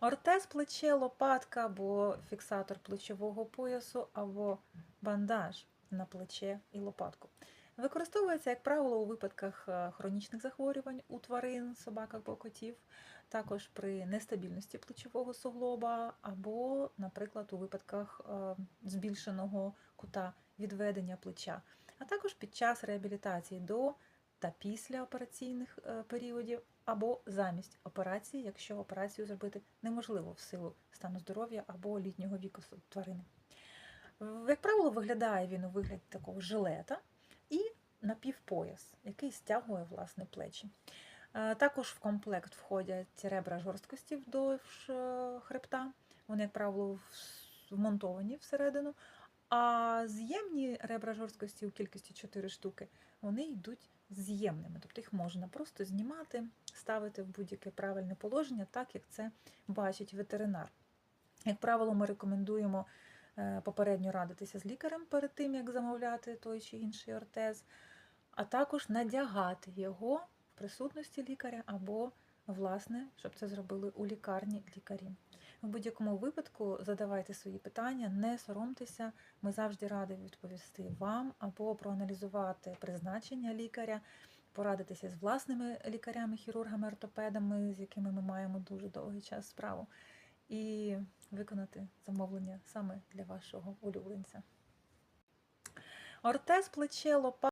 Ортез плече, лопатка або фіксатор плечового поясу, або бандаж на плече і лопатку. Використовується, як правило, у випадках е, хронічних захворювань у тварин, собак або котів, також при нестабільності плечового суглоба, або, наприклад, у випадках е, збільшеного кута відведення плеча, а також під час реабілітації до та після операційних е, періодів, або замість операції, якщо операцію зробити неможливо в силу стану здоров'я або літнього віку тварини. Як правило, виглядає він у вигляді такого жилета і напівпояс, який стягує власне плечі. Е, Також в комплект входять ребра жорсткості вдовж е, хребта. Вони, як правило, вмонтовані всередину. А з'ємні ребра жорсткості у кількості 4 штуки, вони йдуть з'ємними. Тобто їх можна просто знімати, ставити в будь-яке правильне положення, так як це бачить ветеринар. Як правило, ми рекомендуємо е, попередньо радитися з лікарем перед тим, як замовляти той чи інший ортез, а також надягати його в присутності лікаря або, власне, щоб це зробили у лікарні лікарі. В будь-якому випадку задавайте свої питання, не соромтеся. Ми завжди раді відповісти вам або проаналізувати призначення лікаря, порадитися з власними лікарями, хірургами, ортопедами, з якими ми маємо дуже довгий час справу, і виконати замовлення саме для вашого улюбленця. Ортез плече лопа.